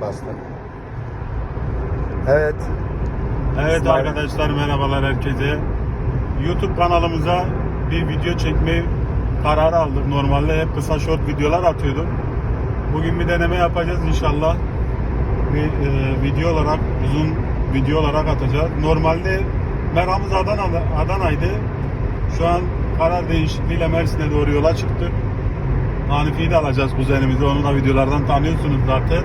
bastı. Evet. Evet İsmail. arkadaşlar merhabalar herkese. YouTube kanalımıza bir video çekme kararı aldık. Normalde hep kısa short videolar atıyordum. Bugün bir deneme yapacağız inşallah. Bir e, video olarak uzun video olarak atacağız. Normalde meramız Adana, Adana'ydı. Şu an karar değişikliğiyle Mersin'e doğru yola çıktık. Hanifi'yi de alacağız kuzenimizi. Onu da videolardan tanıyorsunuz zaten.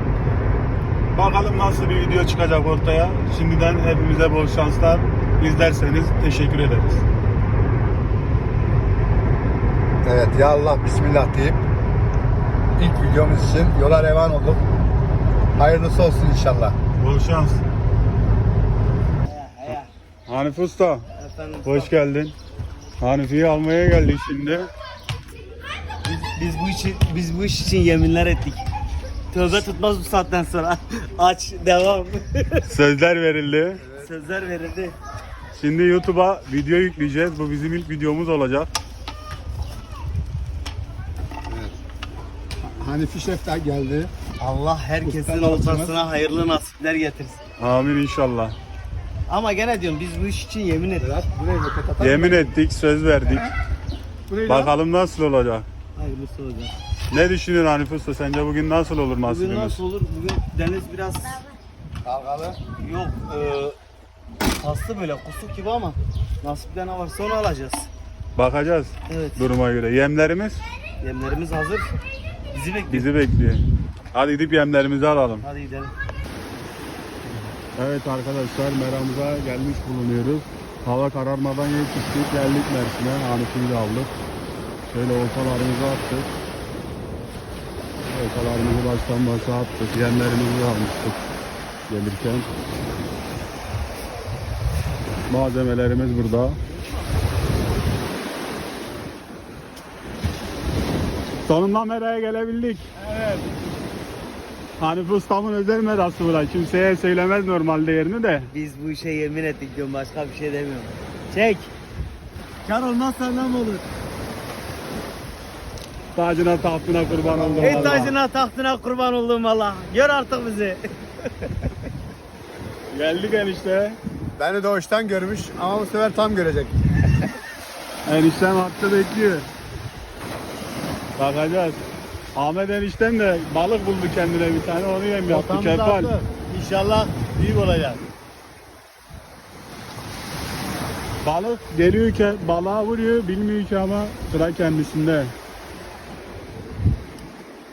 Bakalım nasıl bir video çıkacak ortaya. Şimdiden hepimize bol şanslar. İzlerseniz teşekkür ederiz. Evet ya Allah bismillah deyip ilk videomuz için yola revan olduk. Hayırlısı olsun inşallah. Bol şans. Hanifi Usta, Efendim, hoş geldin. Hanifi'yi almaya geldik şimdi. biz, biz bu için biz bu iş için yeminler ettik. Tövbe tutmaz bu saatten sonra. Aç devam. Sözler verildi. Sözler verildi. Şimdi YouTube'a video yükleyeceğiz. Bu bizim ilk videomuz olacak. Hanifi Şef de geldi. Allah herkesin Usta ortasına hayırlı nasipler getirsin. Amin inşallah. Ama gene diyorum biz bu iş için yemin ettik. Biraz buraya roket atar. Yemin ettik, söz verdik. Burayı Bakalım nasıl olacak. Hayırlısı olacak. Ne düşünüyorsun Hanifi Usta? Sence bugün nasıl olur Bugün nasibimiz? nasıl olur? Bugün deniz biraz Dalgalı. yok e, paslı böyle kusuk gibi ama nasipte ne varsa onu alacağız. Bakacağız Evet. duruma göre. Yemlerimiz Yemlerimiz hazır. Bizi bekliyor. bizi bekliyor. Hadi gidip yemlerimizi alalım. Hadi gidelim. Evet arkadaşlar meramıza gelmiş bulunuyoruz. Hava kararmadan yetiştik geldik Mersin'e. Hanifi'yi de aldık. Şöyle oltalarımızı attık. Oltalarımızı baştan başa attık. Yemlerimizi almıştık gelirken. Malzemelerimiz burada. Sonunda meraya gelebildik. Evet. Hanifi ustamın özel merası bu. Kimseye söylemez normalde yerini de. Biz bu işe yemin ettik diyorum başka bir şey demiyorum. Çek. Kar olmaz senden olur? Tacına tahtına kurban oldum. Ey tacına tahtına kurban olduğum Allah. Gör artık bizi. Geldik enişte. Beni doğuştan görmüş ama bu sefer tam görecek. Eniştem hattı bekliyor. Bakacağız. Ahmet eniştem de balık buldu kendine bir tane onu yem yaptı kefal. İnşallah büyük olacak. Balık geliyor ki balığa vuruyor bilmiyor ki ama sıra kendisinde.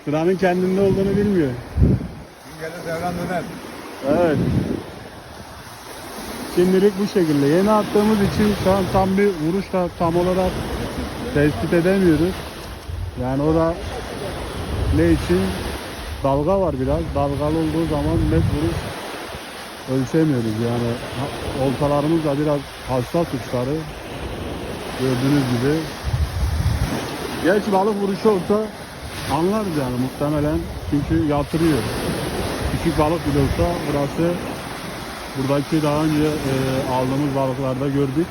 Sıranın kendinde olduğunu bilmiyor. Gelir devran döner. Evet. Şimdilik bu şekilde. Yeni attığımız için şu an tam bir vuruş da tam olarak tespit edemiyoruz. Yani o da ne için? Dalga var biraz. Dalgalı olduğu zaman net vuruş ölçemiyoruz. Yani oltalarımız da biraz hassas uçları. Gördüğünüz gibi. Geç balık vuruşu olsa anlarız yani muhtemelen. Çünkü yatırıyor küçük balık bile olsa burası buradaki daha önce e, aldığımız balıklarda gördük.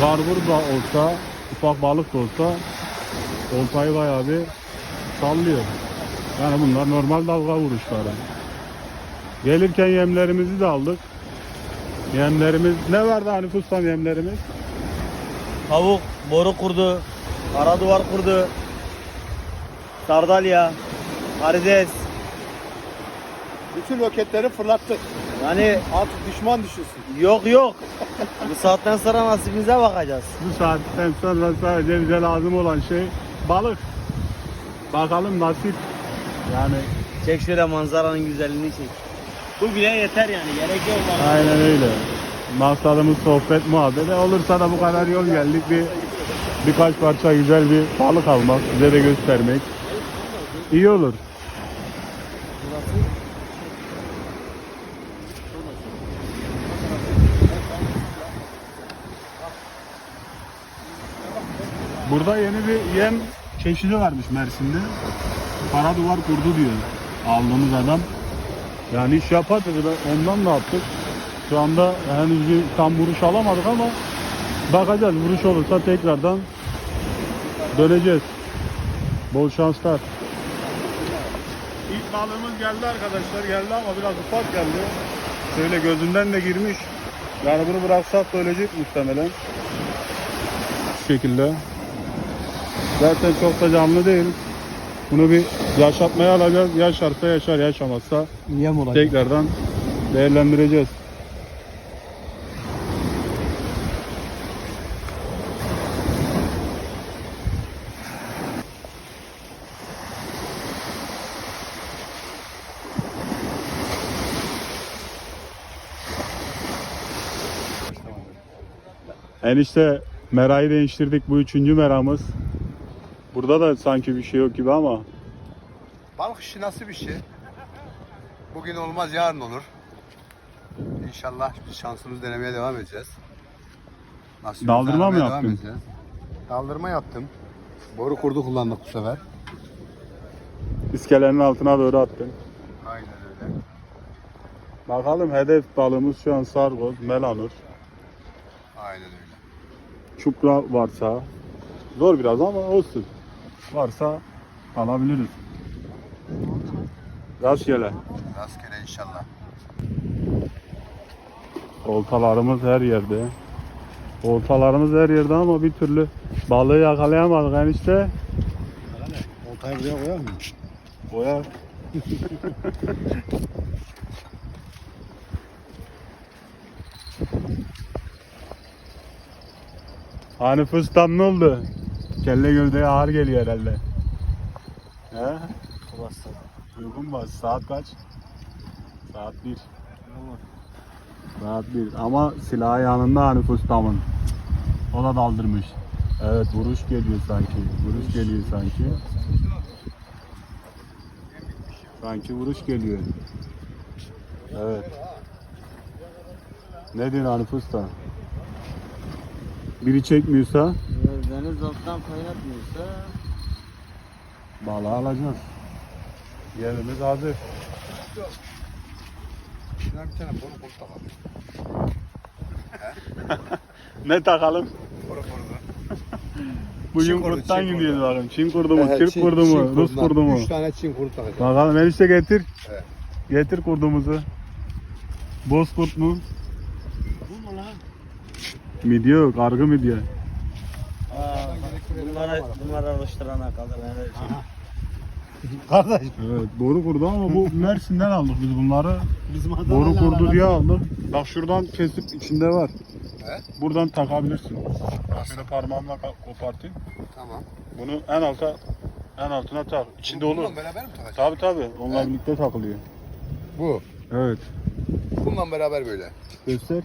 Garbur da olsa, ufak balık da olsa oltayı bayağı bir sallıyor. Yani bunlar normal dalga vuruşları. Gelirken yemlerimizi de aldık. Yemlerimiz ne vardı hani ustam yemlerimiz? Tavuk boru kurdu. Kara duvar kurdu. Sardalya. Karides. Bütün roketleri fırlattık. Yani Artık düşman düşünsün. yok yok. Bu saatten sonra nasibimize bakacağız. Bu saatten sonra sadece bize lazım olan şey balık. Bakalım nasip. Yani Çek şöyle manzaranın güzelliğini çek. Bu bile yeter yani. Gerek yok bana. Aynen öyle. Maksadımız sohbet, muhabbet. Olursa da bu kadar yol geldik. Bir birkaç parça güzel bir balık almak, size de göstermek. İyi olur. Burada yeni bir yem çeşidi varmış Mersin'de. Para duvar kurdu diyor aldığımız adam. Yani iş yapar dedi. Ben ondan da yaptık. Şu anda henüz bir tam vuruş alamadık ama bakacağız. Vuruş olursa tekrardan döneceğiz. Bol şanslar. Balığımız geldi arkadaşlar. Geldi ama biraz ufak geldi. Şöyle gözünden de girmiş. Yani bunu bıraksak da ölecek muhtemelen. Şu şekilde. Zaten çok da canlı değil. Bunu bir yaşatmaya alacağız. Yaşarsa yaşar, yaşamazsa olacak. tekrardan değerlendireceğiz. Enişte merayı değiştirdik. Bu üçüncü meramız. Burada da sanki bir şey yok gibi ama Balık işi nasıl bir şey? Bugün olmaz yarın olur. İnşallah biz şansımızı denemeye devam edeceğiz. Nasibimizi Daldırma mı aramaya devam yaptın? edeceğiz. Daldırma yaptım. Boru kurdu kullandık bu sefer. iskelenin altına doğru attın. Aynen öyle. Bakalım hedef balığımız şu an sargoz, melanur. Aynen öyle. Çupra varsa zor biraz ama olsun. Varsa alabiliriz. Rastgele. Rastgele inşallah. Oltalarımız her yerde. Oltalarımız her yerde ama bir türlü balığı yakalayamadık enişte. Oltayı buraya koyar mı? Boya. hani fıstam ne oldu? Kelle gövdeye ağır geliyor herhalde. He? Uygun bas. Saat kaç? Saat 1. Saat 1. Ama silahı yanında hani fıstamın. O da daldırmış. Evet vuruş geliyor sanki. Vuruş geliyor sanki. Sanki vuruş geliyor. Evet. Ne diyorsun Arif Usta? Biri çekmiyorsa Deniz alttan kaynatmıyorsa balığı alacağız. Yerimiz hazır. Şuna bir tane boru kurdu takalım. Ne takalım? Boru kurdu. Bugün Çin kurdu, kurttan gidiyoruz bakalım. Çin kurdu mu, Türk kurdu mu, Rus kurdu mu? Üç tane Çin kurdu takacağım. Bakalım enişte getir. Evet. Getir kurdumuzu. Bozkurt mu? Midye yok, argı midye. Bunlara, bunlara alıştırana kadar neler Kardeş. Evet, boru kurdu ama bu Mersin'den aldık biz bunları. Bizim Boru kurdu diye aldık. Bak şuradan kesip içinde var. He? Buradan takabilirsin. Şöyle parmağımla ka- kopartayım. Tamam. Bunu en alta en altına tak. İçinde olur. Bununla beraber mi takacağım? Tabi tabi. Onlar birlikte takılıyor. Bu. Evet. Bununla beraber böyle. Göster.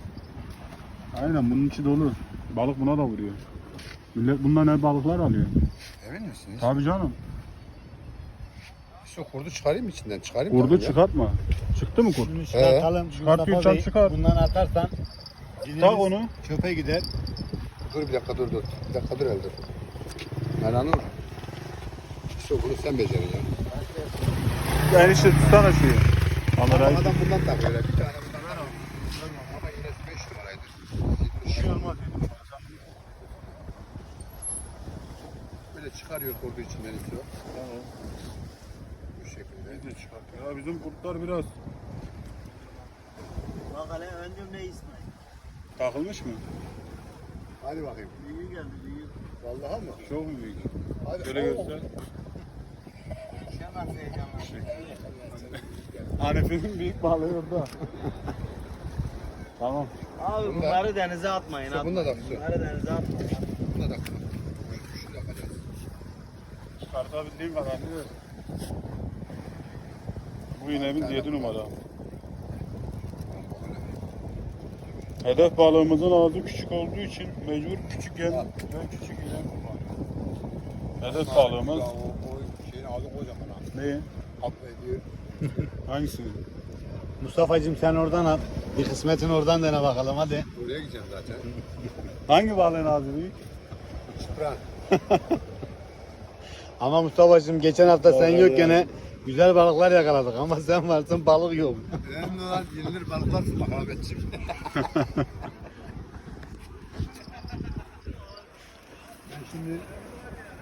Aynen bunun içi dolu. Balık buna da vuruyor. Millet bundan ne balıklar alıyor. Emin misiniz? Tabi canım. Şu kurdu çıkarayım mı içinden? Çıkarayım mı? Kurdu çıkartma. Çıktı mı kurt? Şunu çıkartalım. Çıkartıyorsan çıkar. Bundan atarsan Tak onu. çöpe gider. Dur bir dakika dur dur. Bir dakika dur el dur. Ben anladım. İşte bunu sen becerin ya. Yani işte tutsana. Kamerayı. Adam bundan takıyor. öyle. Bir tane bundan var ama. Ama yine 5 numaraydı. Bir şey olmaz. Böyle çıkarıyor kurdu içinden istiyor. Bu şekilde. Ya bizim kurtlar biraz Bak hele önce ne İsmail? takılmış mı? Hadi bakayım. Büyüğü geldi büyüğü. Vallahi mı? Çok mu büyük? Hadi. Şöyle göster. Hemen heyecanlı. Arif'in büyük balığı orada. tamam. Abi bunları denize atmayın. Atmayın. bunda da tutuyor. Bunları denize atmayın. Buna da Şunu yapacağız. Çıkartabildiğim kadar. Bu iğnemiz 7 numara. Hedef balığımızın ağzı küçük olduğu için mecbur küçük yem ve küçük iğne kullanıyoruz. Hedef balığımız O, o şeyin ağzı kocaman ha. ne? Hap ediyor. Hangisini? Mustafa'cığım sen oradan at. Bir kısmetin oradan dene bakalım hadi. Buraya gideceğim zaten. Hangi balığın ağzı büyük? Çıpran. Ama Mustafa'cığım geçen hafta sen Vallahi yok ya. gene güzel balıklar yakaladık ama sen varsın balık yok. Önemli olan yenilir balıklar tutmak Ahmetciğim. ben şimdi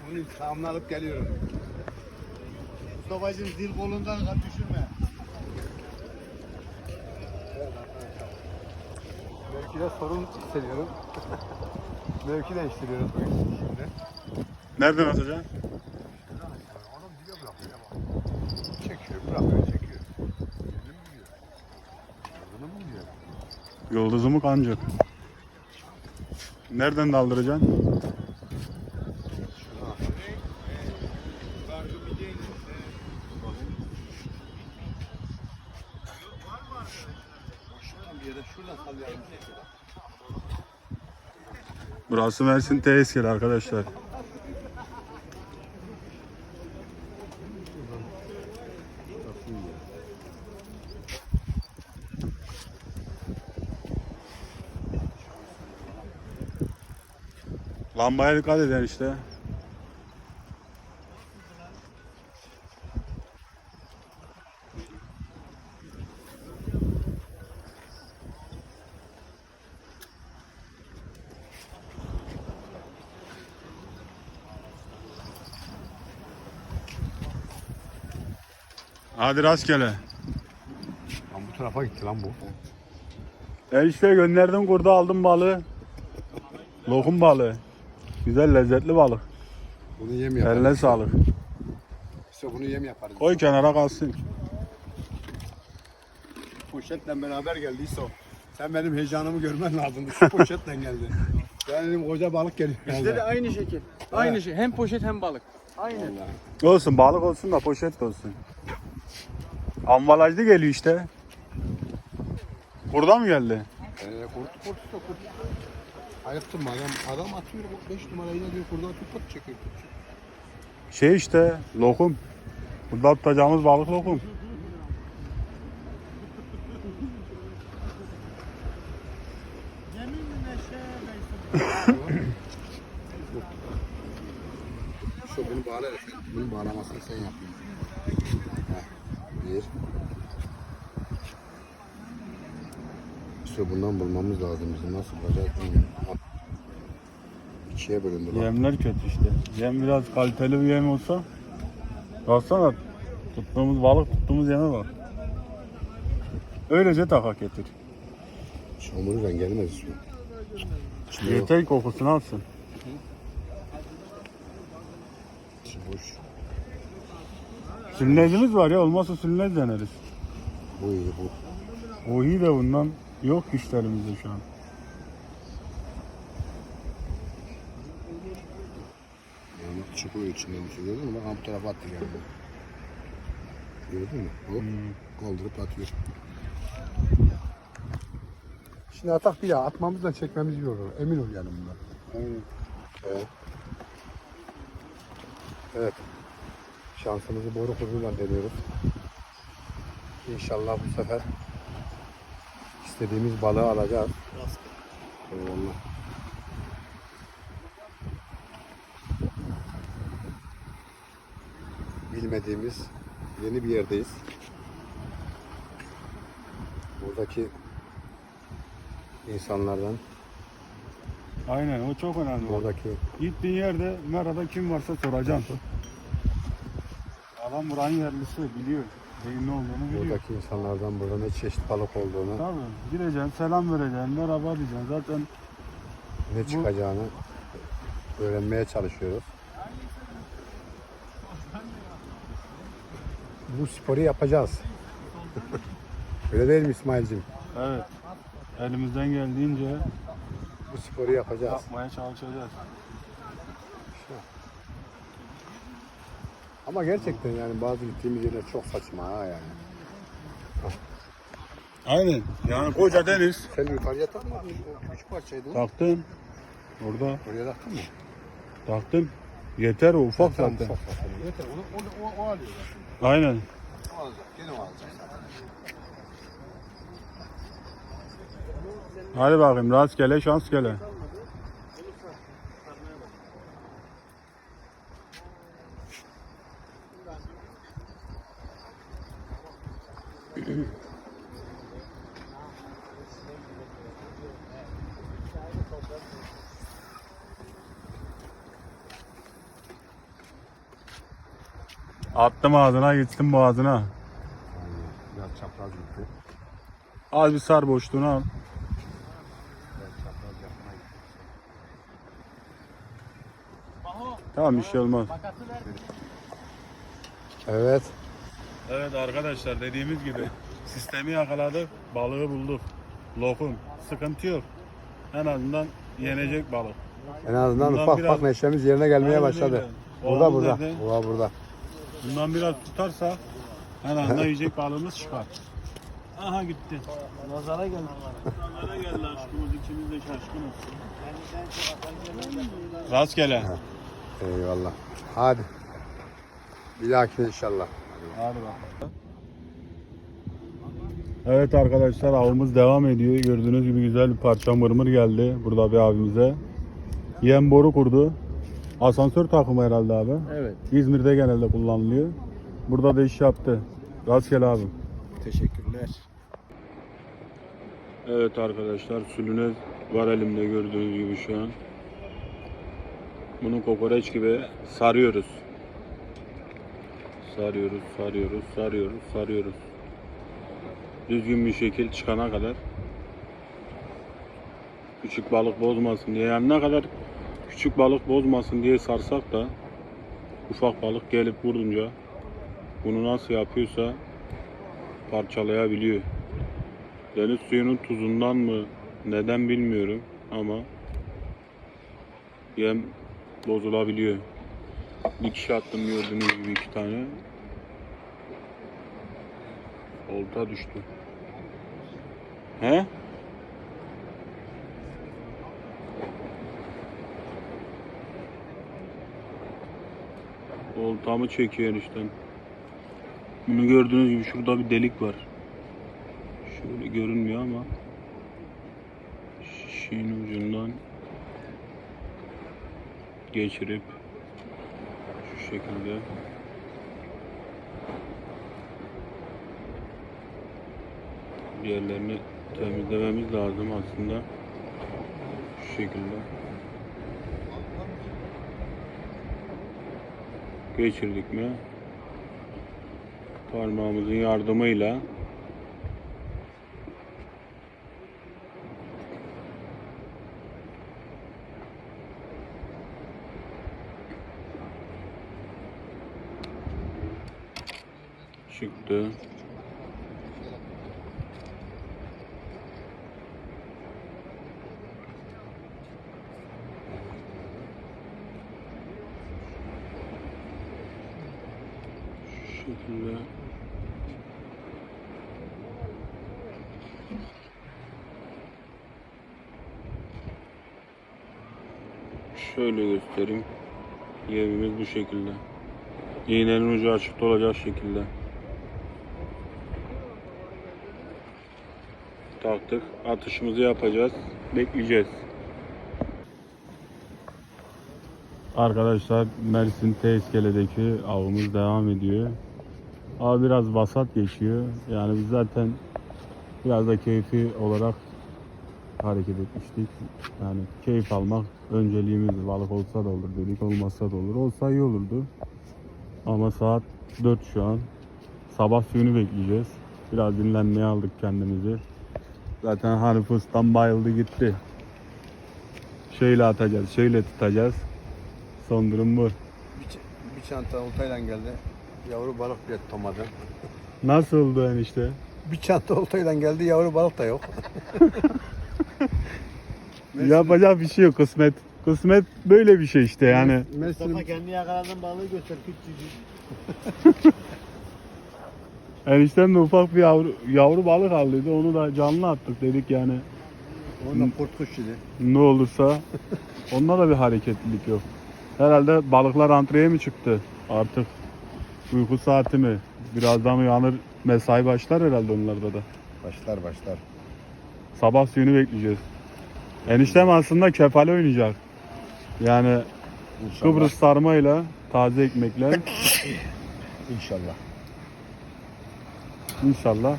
bunun intikamını alıp geliyorum. Mustafa'cığım dil kolundan düşürme. Mevkide sorun hissediyorum. Mevki değiştiriyoruz bugün şimdi. Nereden atacaksın? Adam dibe bırakıyor ama. Çekiyor, bırakıyor, çekiyor. Yerini mi biliyor? Yolunu mu biliyor? Yıldızımı kancık. Nereden daldıracaksın? Burası Mersin Teeskil arkadaşlar. Lambaya dikkat edin işte. Hadi rastgele. Lan bu tarafa gitti lan bu. E işte gönderdim kurda aldım balığı. Lokum balığı. Güzel lezzetli balık. Bunu yem yaparız. Eline sağlık. İşte bunu yem yaparız. Koy kenara kalsın. Poşetle beraber geldiyse o. Sen benim heyecanımı görmen lazımdı. Şu poşetle geldi. Ben dedim koca balık geliyor. Bizde de aynı şekil. Aynı şey. Hem poşet hem balık. Aynı. Olsun balık olsun da poşet de olsun. Ambalajlı geliyor işte. Burada mı geldi? Ee, kurt kurt kurt. Ayıktım adam. Adam atıyor 5 numarayla diyor kurdan tut tut çekiyor. Şey işte lokum. Burada tutacağımız balık lokum. Şu bunu bağla sen. Bunu bağlamasını sen yapıyorsun. Bir. İşte bundan bulmamız lazım bizim. Nasıl bulacağız bilmiyorum. İkiye bölündü bak. Yemler kötü işte. Yem biraz kaliteli bir yem olsa. Baksana tuttuğumuz balık tuttuğumuz yeme bak. Öylece takak getir. Çamuruyla gelmez şu. İçinde yok. Yeter kokusunu alsın. İçi boş. Sülnezimiz var ya olmazsa sülnez deneriz. Bu iyi bu. O iyi de bundan yok işlerimizde şu an. Yani çıkıyor içinden bir şey gördün mü? Ha, bu tarafa attı geldi. Gördün mü? Hop. Kaldırıp atıyor. Şimdi atak bir daha atmamızla çekmemiz iyi olur. Emin ol yani bundan. Aynen. Evet. Evet. Şansımızı boru kuzuyla deniyoruz. İnşallah bu sefer istediğimiz balığı alacağız. Eyvallah. Bilmediğimiz yeni bir yerdeyiz. Buradaki insanlardan, Aynen o çok önemli. buradaki Gittiğin yerde merhaba kim varsa soracaksın. Adam buranın yerlisi biliyor. Neyin ne olduğunu biliyor. buradaki insanlardan burada ne çeşit balık olduğunu, Tabii. Gideceksin, selam vereceksin, merhaba diyeceksin. Zaten ne çıkacağını öğrenmeye çalışıyoruz. Bu sporu yapacağız. Öyle değil mi İsmail'cim? evet. Elimizden geldiğince Bu sporu yapacağız. yapmaya çalışacağız. Ama gerçekten yani bazı gittiğimiz yerler çok saçma ha yani. Aynen. Yani koca deniz. Sen yukarıya takmadın üç parçaydı. Taktım. Orada Oraya taktın mı? taktım. Yeter o ufak Tamam, zaten. ufak zaten. Yeter onu, onu, o, o alıyor zaten. Aynen. O alacak. Gene o alacak zaten. Hadi bakayım rastgele şans gele. Attım ağzına gitsin boğazına. Biraz çapraz gitti. Az bir sar boşluğunu al. Tamam bir şey olmaz. Evet. Evet arkadaşlar dediğimiz gibi sistemi yakaladık, balığı bulduk. Lokum, sıkıntı yok. En azından yenecek balık. En azından Bundan ufak biraz- ufak neşemiz yerine gelmeye Aynen başladı. öyle. Burada Oğlum burada. nerede? Oha burada. Bundan biraz tutarsa en azından yiyecek balığımız çıkar. Aha gitti. Nazara geldi. Nazara geldi aşkımız ikimiz de şaşkınız. Rastgele. Eyvallah. Hadi. Bir dahaki inşallah. Hadi bakalım. Evet arkadaşlar avımız devam ediyor. Gördüğünüz gibi güzel bir parça mırmır geldi burada bir abimize. Yem boru kurdu. Asansör takımı herhalde abi. Evet. İzmir'de genelde kullanılıyor. Burada da iş yaptı. Rastgele abi. Teşekkürler. Evet arkadaşlar sülünez var elimde gördüğünüz gibi şu an. Bunu kokoreç gibi sarıyoruz. Sarıyoruz, sarıyoruz, sarıyoruz, sarıyoruz. Düzgün bir şekil çıkana kadar. Küçük balık bozmasın diye yani ne kadar küçük balık bozmasın diye sarsak da ufak balık gelip vurunca bunu nasıl yapıyorsa parçalayabiliyor. Deniz suyunun tuzundan mı neden bilmiyorum ama yem bozulabiliyor. Bir kişi attım gördüğünüz gibi iki tane. Olta düştü. He? Oltamı çekiyor enişten. Bunu gördüğünüz gibi şurada bir delik var. Şöyle görünmüyor ama şişin ucundan geçirip şu şekilde yerlerini temizlememiz lazım aslında şu şekilde geçirdik mi parmağımızın yardımıyla çıktı. Şekilde. Şöyle göstereyim. Yemimiz bu şekilde. İğnenin ucu açıkta olacak şekilde. Taktık. Atışımızı yapacağız. Bekleyeceğiz. Arkadaşlar Mersin Tezkele'deki avımız devam ediyor. Av biraz vasat geçiyor. Yani biz zaten biraz da keyfi olarak hareket etmiştik. Yani keyif almak önceliğimiz. Balık olsa da olur dedik, olmazsa da olur. Olsa iyi olurdu. Ama saat 4 şu an. Sabah suyunu bekleyeceğiz. Biraz dinlenmeye aldık kendimizi. Zaten Hanif Ustam bayıldı gitti. Şöyle atacağız, şöyle tutacağız. Son durum bu. Bir, bir çanta oltayla geldi. Yavru balık bile tutamadı. Nasıl oldu enişte? Bir çanta oltayla geldi yavru balık da yok. Yapacak bir şey yok kısmet. Kısmet böyle bir şey işte yani. Mustafa kendi yakaladığın balığı göster küçücük. Eniştem de ufak bir yavru, yavru balık aldıydı. Onu da canlı attık dedik yani. onunla kurt kuş idi. Ne olursa onda da bir hareketlilik yok. Herhalde balıklar antreye mi çıktı artık? Uyku saati mi? Birazdan uyanır mesai başlar herhalde onlarda da. Başlar başlar. Sabah suyunu bekleyeceğiz. Eniştem aslında kefale oynayacak. Yani İnşallah. Kıbrıs sarmayla taze ekmekle İnşallah. inşallah.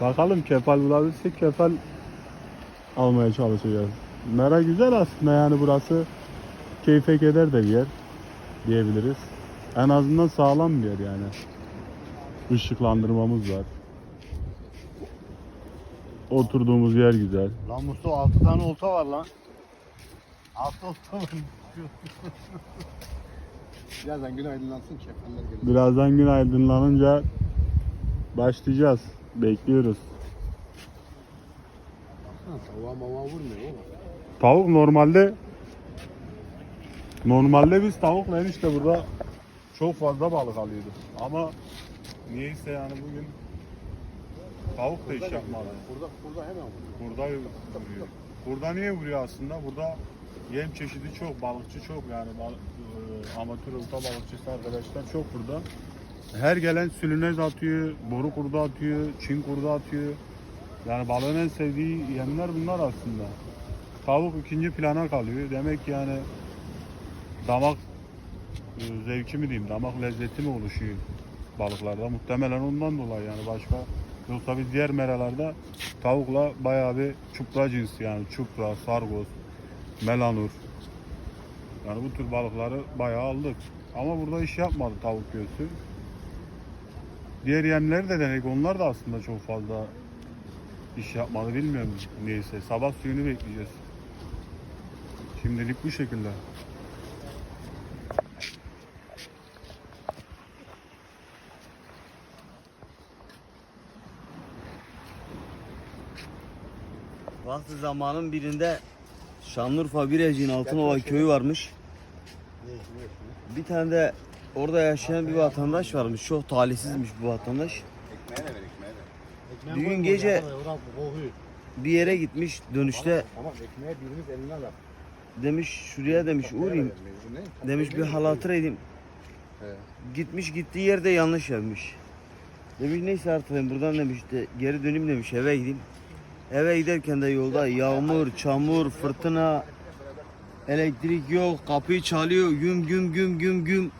Bakalım kefal bulabilirsek kefal almaya çalışacağız. Mera güzel aslında yani burası keyfe keder de bir yer diyebiliriz. En azından sağlam bir yer yani. Işıklandırmamız var. Oturduğumuz yer güzel. Lan Mustafa 6 tane olta var lan. 6 olta var. Birazdan gün aydınlansın kefaller gelir. Birazdan gün aydınlanınca başlayacağız. Bekliyoruz. Tavuğa mava vurmuyor oğlum. Tavuk normalde normalde biz tavukla enişte burada çok fazla balık alıyorduk. Ama niyeyse yani bugün tavuk da iş yapmadı. Burada, burada hemen vuruyor. Burada vuruyor. Burada niye vuruyor aslında? Burada yem çeşidi çok, balıkçı çok yani bal, e, amatör olta balıkçısı arkadaşlar çok burada. Her gelen sülünez atıyor, boru kurdu atıyor, çin kurdu atıyor. Yani balığın en sevdiği yemler bunlar aslında. Tavuk ikinci plana kalıyor. Demek yani damak zevki mi diyeyim, damak lezzeti mi oluşuyor balıklarda? Muhtemelen ondan dolayı yani başka. Yoksa biz diğer meralarda tavukla bayağı bir çupra cinsi yani çupra, sargoz, melanur. Yani bu tür balıkları bayağı aldık. Ama burada iş yapmadı tavuk göğsü. Diğer yemleri de denedik. Onlar da aslında çok fazla iş yapmadı bilmiyorum neyse. Sabah suyunu bekleyeceğiz. Şimdilik bu şekilde. Vakti zamanın birinde Şanlıurfa Birecik'in Altınova köyü varmış. Bir tane de orada yaşayan bir vatandaş varmış. Çok talihsizmiş bu vatandaş. Ekmeğe de ver ekmeğe de. Gün gece bir yere gitmiş dönüşte ekmeğe eline demiş şuraya demiş uğrayayım. Demiş bir hal hatır edeyim. He. Gitmiş gittiği yerde yanlış yapmış. Demiş neyse artık ben buradan demiş de geri döneyim demiş eve gideyim. Eve giderken de yolda yağmur, çamur, fırtına, elektrik yok, kapıyı çalıyor, güm güm güm güm güm.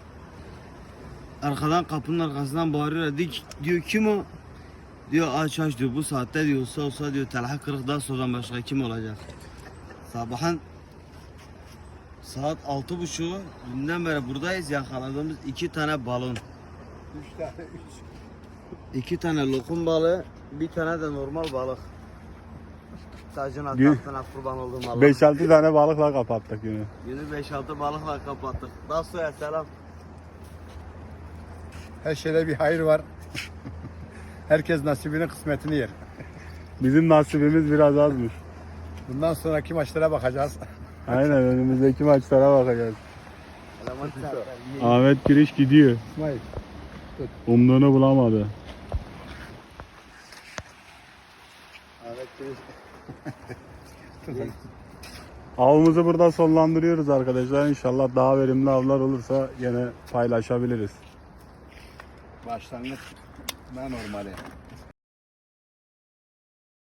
Arkadan kapının arkasından bağırıyor. Dik diyor kim o? Diyor aç aç diyor bu saatte diyor olsa olsa diyor telha kırık daha sonra başka kim olacak? Sabahın saat altı buçuğu dünden beri buradayız yakaladığımız iki tane balon. Üç tane üç. İki tane lokum balığı, bir tane de normal balık. Tacın altına kurban olduğum Allah. 5-6 tane balıkla kapattık günü. Günü 5-6 balıkla kapattık. Daha sonra selam. Her şeyde bir hayır var. Herkes nasibinin kısmetini yer. Bizim nasibimiz biraz azmış. Bundan sonraki maçlara bakacağız. Aynen önümüzdeki maçlara bakacağız. Ahmet Giriş gidiyor. İsmail. Umduğunu bulamadı. Avımızı burada sonlandırıyoruz arkadaşlar. İnşallah daha verimli avlar olursa yine paylaşabiliriz. Başlangıç. Ben normali.